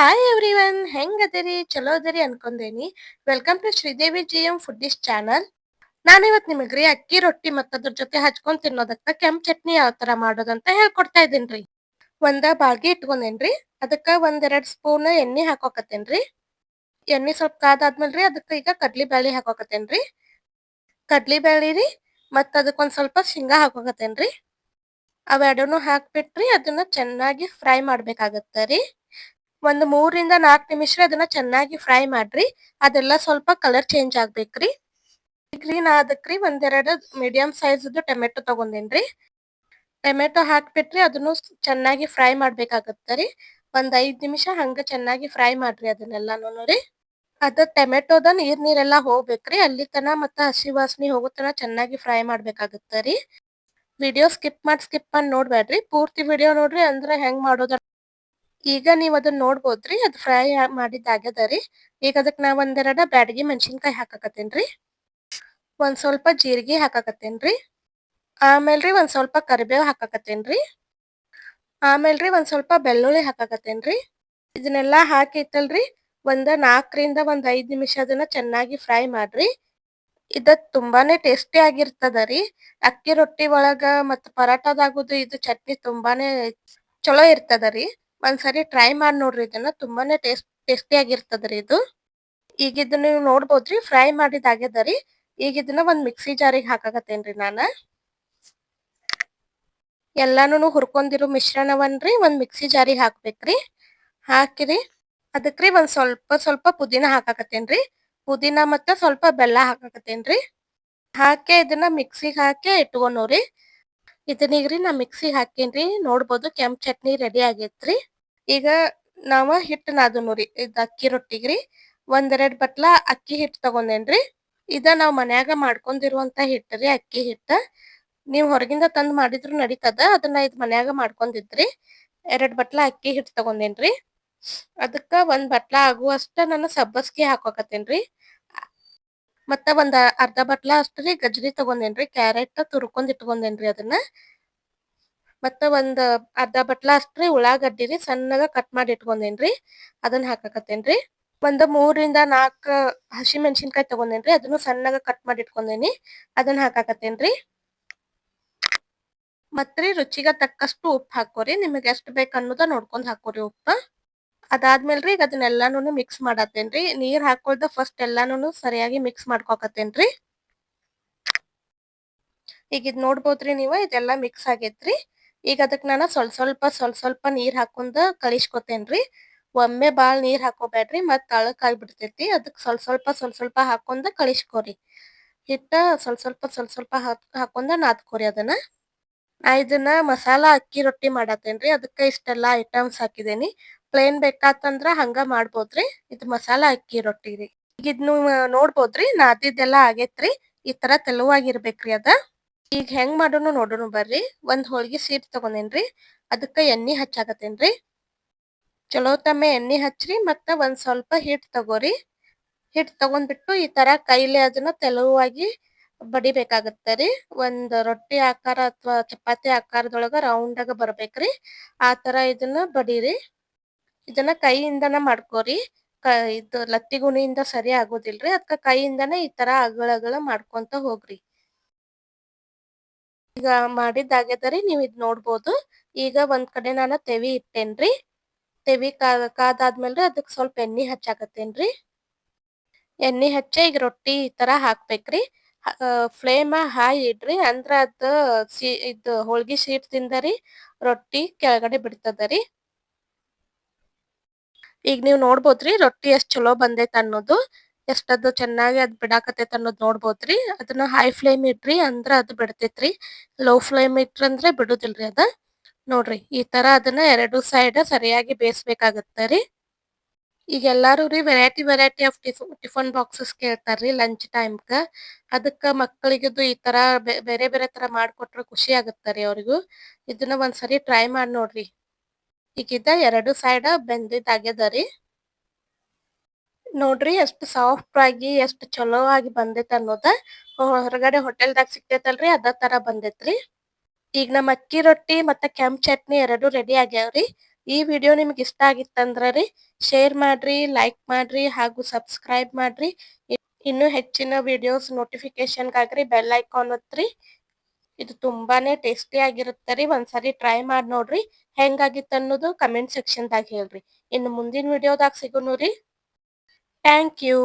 Hi everyone ಹೆಂಗ್ ಅದರಿ? ಚಲೋ ಅದರಿ ಅನ್ಕೊಂಡೇನಿ. Welcome to Sridevi G M foodies channel ನಾನು ಇವತ್ ನಿಮಗ್ರಿ ಅಕ್ಕಿ, ರೊಟ್ಟಿ ಮತ್ತ ಅದ್ರ ಜೊತೆ ಹಚ್ಕೊಂಡ್ ತಿನ್ನೋದಕ್ಕ ಕೆಂಪ್ ಚಟ್ನಿ ಯಾವ ತರ ಮಾಡೋದಂತ ಹೇಳ್ಕೊಡ್ತಾ ಇದೀನ್ರಿ ಒಂದ ಬಾಳ್ಗಿ ಇಟ್ಕೊಂಡೇನ್ರಿ. ಅದಕ್ಕ ಒಂದೆರಡ್ ಸ್ಪೂನ್ ಎಣ್ಣೆ ಹಾಕೋಕತ್ತೇನ್ರಿ. ಎಣ್ಣೆ ಸ್ವಲ್ಪ ಕಾದಾದ್ಮೇಲ್ರಿ ಅದಕ್ಕ ಈಗ ಕಡ್ಲಿ ಬ್ಯಾಳಿ ಹಾಕೋಕತ್ತೇನ್ರಿ. ಕಡ್ಲಿ ಬ್ಯಾಳಿ ರೀ ಮತ್ತ ಅದಕ್ಕೊಂದ್ ಸ್ವಲ್ಪ ಶೇಂಗಾ ಹಾಕೋಕತ್ತೇನ್ರಿ. ಅವೆರಡನ್ನು ಹಾಕ್ಬಿಟ್ರಿ, ಅದನ್ನ ಚೆನ್ನಾಗಿ ಫ್ರೈ ಮಾಡ್ಬೇಕಾಗತ್ತ ರೀ. ಒಂದ್ ಮೂರರಿಂದ ನಾಲ್ಕು ನಿಮಿಷ ಅದನ್ನ ಚೆನ್ನಾಗಿ ಫ್ರೈ ಮಾಡ್ರಿ. ಅದೆಲ್ಲ ಸ್ವಲ್ಪ ಕಲರ್ ಚೇಂಜ್ ಆಗ್ಬೇಕ್ರಿ. ಗ್ರೀನ್ ಆದಕ್ರಿ ಒಂದೆರಡು ಮೀಡಿಯಂ ಸೈಜ್ ಟೊಮೆಟೊ ತಗೊಂಡೇನ್ರಿ. ಟೊಮೆಟೊ ಹಾಕ್ಬಿಟ್ರಿ ಅದನ್ನು ಚೆನ್ನಾಗಿ ಫ್ರೈ ಮಾಡಬೇಕಾಗತ್ತೆ ರೀ. ಒಂದ್ ಐದ್ ನಿಮಿಷ ಹಂಗ ಚೆನ್ನಾಗಿ ಫ್ರೈ ಮಾಡ್ರಿ ಅದನ್ನೆಲ್ಲಾನು ರೀ ಅದ ಟೊಮೆಟೊದ ನೀರ್ ನೀರೆಲ್ಲಾ ಹೋಗ್ಬೇಕ್ರಿ. ಅಲ್ಲಿ ತನ ಮತ್ತ ಹಸಿ ವಾಸನಿ ಹೋಗೋ ತನ ಚೆನ್ನಾಗಿ ಫ್ರೈ ಮಾಡ್ಬೇಕಾಗತ್ತ ರೀ. ವಿಡಿಯೋ ಸ್ಕಿಪ್ ಮಾಡಿ ಸ್ಕಿಪ್ ಮಾಡಿ ನೋಡ್ಬೇಡ್ರಿ ಪೂರ್ತಿ ವಿಡಿಯೋ ನೋಡ್ರಿ ಅಂದ್ರ ಹೆಂಗ್ ಮಾಡೋದ ಈಗ ನೀವ್ ಅದನ್ನ ನೋಡ್ಬೋದ್ರಿ, ಅದ್ ಫ್ರೈ ಮಾಡಿದ್ದಾಗ್ಯದ ರೀ. ಈಗ ಅದಕ್ ನಾ ಒಂದೆರಡ ಬ್ಯಾಡಗಿ ಮೆಣಸಿನ್ಕಾಯಿ ಹಾಕಾಕತ್ತೇನ್ರಿ ಒಂದ್ ಸ್ವಲ್ಪ ಜೀರಿಗೆ ಹಾಕಾಕತ್ತೇನ್ರಿ ಆಮೇಲ್ರಿ ಒಂದ್ ಸ್ವಲ್ಪ ಕರಿಬೇವು ಹಾಕಾಕತ್ತೇನ್ರಿ ಆಮೇಲ್ರಿ ಒಂದ್ ಸ್ವಲ್ಪ ಬೆಳ್ಳುಳ್ಳಿ ಹಾಕಾಕತ್ತೇನ್ರಿ ಇದನ್ನೆಲ್ಲಾ ಹಾಕಿತ್ತಲ್ರಿ ಒಂದ ನಾಲ್ಕರಿಂದ ಒಂದ್ ಐದ್ ನಿಮಿಷ ಅದನ್ನ ಚೆನ್ನಾಗಿ ಫ್ರೈ ಮಾಡ್ರಿ. ಇದ ತುಂಬಾನೇ ಟೇಸ್ಟಿ ಆಗಿರ್ತದ ರೀ. ಅಕ್ಕಿ ರೊಟ್ಟಿ ಒಳಗ ಮತ್ತ ಪರಾಟದಾಗುದು ಇದು ಚಟ್ನಿ ತುಂಬಾನೇ ಚಲೋ ಇರ್ತದ ರೀ. ಒಂದ್ಸರಿ ಟ್ರೈ ಮಾಡಿ ನೋಡ್ರಿ ಇದನ್ನ ತುಂಬಾನೇ ಟೇಸ್ಟ್ ಆಗಿರ್ತದ್ರಿ ಇದು. ಈಗ ಇದನ್ನ ನೀವು ನೋಡ್ಬೋದ್ರಿ ಫ್ರೈ ಮಾಡಿದ ರೀ. ಈಗ ಇದನ್ನ ಒಂದ್ ಮಿಕ್ಸಿ ಜಾರಿಗೆ ಹಾಕಾಕತ್ತೇನ್ರಿ ನಾನ. ಎಲ್ಲಾನು ಹುರ್ಕೊಂಡಿರೋ ಮಿಶ್ರಣವನ್ರಿ ಒಂದ್ ಮಿಕ್ಸಿ ಜಾರಿಗೆ ಹಾಕ್ಬೇಕ್ರಿ ಹಾಕಿರಿ. ಅದಕ್ರಿ ಒಂದ್ ಸ್ವಲ್ಪ ಸ್ವಲ್ಪ ಪುದೀನ ಹಾಕಾಕತ್ತೇನ್ರಿ ಪುದೀನ ಮತ್ತ ಸ್ವಲ್ಪ ಬೆಲ್ಲ ಹಾಕಾಕತ್ತೇನ್ರಿ ಹಾಕಿ ಇದನ್ನ ಮಿಕ್ಸಿಗ್ ಹಾಕಿ ಇಟ್ಕೊಂಡವ್ರಿ ರೀ ನಾ ಮಿಕ್ಸಿ ಹಾಕೇನ್ರಿ, ನೋಡ್ಬೋದು ಕೆಂಪ್ ಚಟ್ನಿ ರೆಡಿ ಆಗೇತ್ರಿ. ಈಗ ನಾವ ಹಿಟ್ಟು ನಾದನು ರೀ ಇದ್ ಅಕ್ಕಿ ರೊಟ್ಟಿಗ್ರಿ, ಒಂದೆರಡ್ ಬಟ್ಲ ಅಕ್ಕಿ ಹಿಟ್ಟು ತಗೊಂಡೇನ್ರಿ. ಇದ ನಾವ್ ಮನ್ಯಾಗ ಮಾಡ್ಕೊಂಡಿರುವಂತ ರೀ ಅಕ್ಕಿ ಹಿಟ್ಟ. ನೀವ್ ಹೊರಗಿಂದ ತಂದ್ ಮಾಡಿದ್ರು ನಡೀತದ, ಅದನ್ನ ಇದ್ ಮನ್ಯಾಗ ಮಾಡ್ಕೊಂಡಿದ್ರಿ. ಎರಡ್ ಬಟ್ಲ ಅಕ್ಕಿ ಹಿಟ್ಟು ತಗೊಂಡೇನ್ರಿ. ಅದಕ್ಕ ಒಂದ್ ಬಟ್ಲ ಆಗುವಷ್ಟ ನಾನು ಸಬ್ಬಸ್ಗಿ ಹಾಕೋಕತ್ತೇನ್ರಿ. ಮತ್ತ ಒಂದ ಅರ್ಧ ಬಟ್ಲಾ ಅಷ್ಟ್ರಿ, ಗಜ್ರಿ ತಗೊಂಡೇನ್ರಿ, ಕ್ಯಾರೆಟ್ ತುರ್ಕೊಂಡ್ ಇಟ್ಕೊಂಡೇನ್ರಿ ಅದನ್ನ. ಮತ್ತ ಒಂದ್ ಅರ್ಧ ಬಟ್ಲ ಅಷ್ಟ್ರಿ, ಉಳ್ಳಾಗಡ್ಡಿರಿ ಸಣ್ಣಗ ಕಟ್ ಮಾಡಿ ಇಟ್ಕೊಂಡೇನ್ರಿ, ಅದನ್ನ ಹಾಕಾಕತ್ತೇನ್ರಿ. ಒಂದ್ ಮೂರಿಂದ ನಾಲ್ಕ ಹಸಿ ಮೆಣಸಿನ್ಕಾಯಿ ತಗೊಂಡೇನ್ರಿ, ಅದನ್ನು ಸಣ್ಣಗ ಕಟ್ ಮಾಡಿ ಇಟ್ಕೊಂಡೇನಿ, ಅದನ್ನ ಹಾಕಾಕತ್ತೇನ್ರಿ. ಮತ್ರಿ ರುಚಿಗೆ ತಕ್ಕಷ್ಟು ಉಪ್ಪು ಹಾಕೋರಿ, ನಿಮಗೆ ಎಷ್ಟು ಬೇಕು ಅನ್ನೋದ ನೋಡ್ಕೊಂಡ್ ಹಾಕೋರಿ ಉಪ್ಪ. ಅದಾದ್ಮೇಲ್ರಿ ಈಗ ಅದನ್ನೆಲ್ಲಾನು ಮಿಕ್ಸ್ ಮಾಡತ್ತೇನ್ರಿ. ನೀರ್ ಹಾಕೊಳ್ದ ಫಸ್ಟ್ ಎಲ್ಲಾನು ಸರಿಯಾಗಿ ಮಿಕ್ಸ್ ಮಾಡ್ಕೊಕತ್ತೇನ್ರಿ. ಈಗ ಇದ್ ನೋಡ್ಬೋದ್ರಿ ನೀವ, ಇದೆಲ್ಲಾ ಮಿಕ್ಸ್ ಆಗೇತ್ರಿ. ಈಗ ಅದಕ್ಕೆ ನಾನು ಸ್ವಲ್ಪ ಸ್ವಲ್ಪ ಸ್ವಲ್ಪ ಸ್ವಲ್ಪ ನೀರ್ ಹಾಕೊಂಡ ಕಲಿಸ್ಕೊತೇನ್ರಿ ಒಮ್ಮೆ ಬಾಳ್ ನೀರ್ ಹಾಕೋಬೇಡ್ರಿ ಮತ್ ತಳಕ್ ಆಗ್ಬಿಡ್ತೇತಿ. ಅದಕ್ ಸ್ವಲ್ಪ ಸ್ವಲ್ಪ ಸ್ವಲ್ಪ ಸ್ವಲ್ಪ ಹಾಕೊಂಡ ಕಳಿಸ್ಕೊರಿ. ಹಿಟ್ಟ ಸ್ವಲ್ಪ ಸ್ವಲ್ಪ ಸ್ವಲ್ಪ ಸ್ವಲ್ಪ ಹಾಕ್ ಹಾಕೊಂಡ ನಾದ್ಕೋರಿ ಅದನ್ನ. ನಾ ಇದನ್ನ ಮಸಾಲಾ, ಅಕ್ಕಿ ರೊಟ್ಟಿ ಮಾಡತ್ತೇನ್ರಿ. ಅದಕ್ಕ ಇಷ್ಟೆಲ್ಲಾ ಐಟಮ್ಸ್ ಹಾಕಿದೇನಿ. ಪ್ಲೇನ್ ಬೇಕಾತಂದ್ರ ಹಂಗ ಮಾಡ್ಬೋದ್ರಿ. ಇದ್ ಮಸಾಲಾ ಅಕ್ಕಿ ರೊಟ್ಟಿರಿ. ಈಗ ಇದ್ನು ನೋಡ್ಬೋದ್ರಿ, ನಾದಿದ್ದೆಲ್ಲಾ ಆಗೇತ್ರಿ. ಈ ತರ ತೆಳುವಾಗಿರ್ಬೇಕ್ರಿ ಅದ. ಈಗ ಹೆಂಗ್ ಮಾಡೋನು ನೋಡೋನು ಬರ್ರಿ. ಒಂದ್ ಹೋಳ್ಗಿ ಸೀಟ್ ತಗೊಂಡೇನ್ರಿ. ಅದಕ್ಕ ಎಣ್ಣಿ ಹಚ್ಚಾಕತ್ತೇನ್ರಿ. ಚಲೋ ತಮ್ಮೆ ಎಣ್ಣಿ ಹಚ್ಚ್ರಿ ಮತ್ತ ಒಂದ್ ಸ್ವಲ್ಪ ಹಿಟ್ ತಗೋರಿ. ಹಿಟ್ ತಗೊಂಡ್ಬಿಟ್ಟು ಈ ತರ ಕೈಲಿ ಅದನ್ನ ತೆಲುವಾಗಿ ಬಡಿಬೇಕಾಗತ್ತರಿ. ಒಂದ್ ರೊಟ್ಟಿ ಆಕಾರ ಅಥವಾ ಚಪಾತಿ ಆಕಾರದೊಳಗ ರೌಂಡ್ ಆಗ ಬರ್ಬೇಕ್ರಿ. ತರ ಇದನ್ನ ಬಡೀರಿ. ಇದನ್ನ ಕೈಯಿಂದನ ಮಾಡ್ಕೋರಿ. ಕ, ಇದು ಲತ್ತಿಗುಣಿಯಿಂದ ಸರಿ ಆಗೋದಿಲ್ರಿ. ಅದಕ್ಕೆ ಕೈಯಿಂದನೇ ಈ ತರ ಅಗಳ ಅಗಳ ಮಾಡ್ಕೊಂತ ಹೋಗ್ರಿ. ಈಗ ಮಾಡಿದ್ದಾಗ್ಯದರಿ ನೀವ್ ಇದ್ ನೋಡ್ಬೋದು. ಈಗ ಒಂದ್ ಕಡೆ ನಾನು ತೆವಿ ಇಟ್ಟೇನ್ರಿ. ತೆವಿ ಕಾ ಆದ್ಮೇಲೆ ಅದಕ್ ಸ್ವಲ್ಪ ಎಣ್ಣಿ ಹಚ್ಚಾಕತ್ತೇನ್ರಿ. ಎಣ್ಣಿ ಹಚ್ಚ ಈಗ ರೊಟ್ಟಿ ಈ ತರ ಹಾಕ್ಬೇಕ್ರಿ. ಫ್ಲೇಮ ಹಾಯ್ ಇಡ್ರಿ. ಅಂದ್ರ ಅದ ಸಿ, ಇದ್ ಹೋಳ್ಗಿ ಶೀಟ್ ತಿಂದರಿ ರೊಟ್ಟಿ ಕೆಳಗಡೆ ಬಿಡ್ತದ ರೀ. ಈಗ ನೀವು ನೋಡ್ಬೋದ್ರಿ ರೊಟ್ಟಿ ಎಷ್ಟ್ ಚಲೋ ಬಂದೈತ್ ಅನ್ನೋದು. ಎಷ್ಟದು ಚೆನ್ನಾಗಿ ಅದ್ ಬಿಡಾಕತೈತ್ ಅನ್ನೋದ್ ನೋಡ್ಬೋದ್ರಿ. ಅದನ್ನ ಹೈ ಫ್ಲೇಮ್ ಇಡ್ರಿ ಅಂದ್ರ ಅದು ಬಿಡ್ತೇತ್ರಿ. ಲೋ ಫ್ಲೇಮ್ ಇಟ್ರಂದ್ರೆ ಬಿಡುದಿಲ್ರಿ ಅದ. ನೋಡ್ರಿ ಈ ತರ ಅದನ್ನ ಎರಡು ಸೈಡ್ ಸರಿಯಾಗಿ ಬೇಯಿಸ್ಬೇಕಾಗತ್ತರಿ ಈಗ ಎಲ್ಲಾರು ರೀ variety variety of tiffin tiffin boxes ಕೇಳ್ತಾರ್ರಿ lunch ಟೈಮ್ಗ ಅದಕ್ಕ ಮಕ್ಕಳಿಗದು ಈ ತರ ಬೇರೆ ಬೇರೆ ತರ ಮಾಡ್ಕೊಟ್ರ ಖುಷಿ ಆಗತ್ತರಿ ಅವ್ರಿಗೂ. ಇದನ್ನ ಒಂದ್ಸರಿ ಟ್ರೈ ಮಾಡಿ ನೋಡ್ರಿ. ಈಗಿದ ಎರಡು ಸೈಡ್ ಬೆಂದಿದ್ ರೀ ನೋಡ್ರಿ ಎಷ್ಟು ಸಾಫ್ಟ್ ಆಗಿ, ಎಷ್ಟು ಚಲೋ ಆಗಿ ಬಂದೈತೆ ಅನ್ನೋದ. ಹೊರಗಡೆ ಹೋಟೆಲ್ದಾಗ ಸಿಕ್ತೈತಲ್ರಿ ಅದ ತರ ಬಂದೈತ್ರಿ. ಈಗ ನಮ್ಮ ಅಕ್ಕಿ ರೊಟ್ಟಿ ಮತ್ತೆ ಕೆಂಪ್ ಚಟ್ನಿ ಎರಡು ರೆಡಿ ಆಗ್ಯಾವ್ರಿ. ಈ ವಿಡಿಯೋ ನಿಮ್ಗೆ ಇಷ್ಟ ಆಗಿತ್ತಂದ್ರ ರೀ ಶೇರ್ ಮಾಡ್ರಿ ಲೈಕ್ ಮಾಡ್ರಿ ಹಾಗೂ ಸಬ್ಸ್ಕ್ರೈಬ್ ಮಾಡ್ರಿ. ಇನ್ನು ಹೆಚ್ಚಿನ ವಿಡಿಯೋಸ್ ನೋಟಿಫಿಕೇಶನ್ಗಾಗ್ರಿ ಬೆಲ್ ಐಕಾನ್ ಒತ್ತ್ರಿ. ಇದು ತುಂಬಾನೇ ಟೇಸ್ಟಿ ಆಗಿರುತ್ತೆ ರೀ. ಒಂದ್ಸರಿ ಟ್ರೈ ಮಾಡಿ ನೋಡ್ರಿ. ಹೆಂಗಾಗಿತ್ತು ಅನ್ನೋದು ಕಮೆಂಟ್ ಸೆಕ್ಷನ್ದಾಗ ಹೇಳ್ರಿ. ಇನ್ನು ಮುಂದಿನ ವಿಡಿಯೋದಾಗ ಸಿಗೋನು ರೀ. Thank you